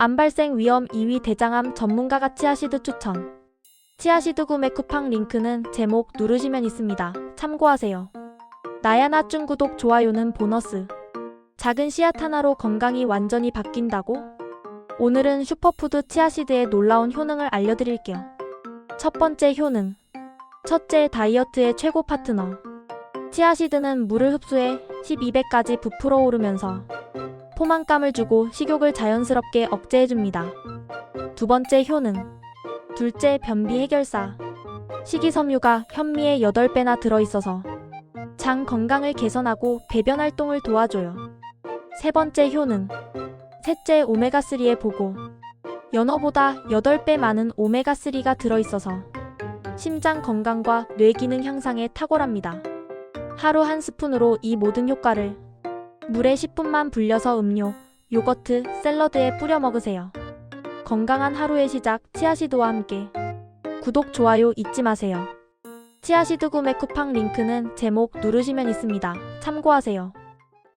암 발생 위험 2위 대장암 전문가가 치아시드 추천. 치아시드 구매 쿠팡 링크는 제목 누르시면 있습니다. 참고하세요. 나야나 쭌 구독 좋아요는 보너스. 작은 씨앗 하나로 건강이 완전히 바뀐다고? 오늘은 슈퍼푸드 치아시드의 놀라운 효능을 알려드릴게요. 첫 번째 효능. 첫째 다이어트의 최고 파트너. 치아시드는 물을 흡수해 12배까지 부풀어 오르면서 포만감을 주고 식욕을 자연스럽게 억제해줍니다. 두 번째 효능. 둘째 변비 해결사. 식이섬유가 현미의 8배나 들어있어서 장 건강을 개선하고 배변 활동을 도와줘요. 세 번째 효능. 셋째 오메가3의 보고. 연어보다 8배 많은 오메가3가 들어있어서 심장 건강과 뇌 기능 향상에 탁월합니다. 하루 한 스푼으로 이 모든 효과를 물에 10분만 불려서 음료, 요거트, 샐러드에 뿌려 먹으세요. 건강한 하루의 시작 치아시드와 함께 구독, 좋아요 잊지 마세요. 치아시드 구매 쿠팡 링크는 제목 누르시면 있습니다. 참고하세요.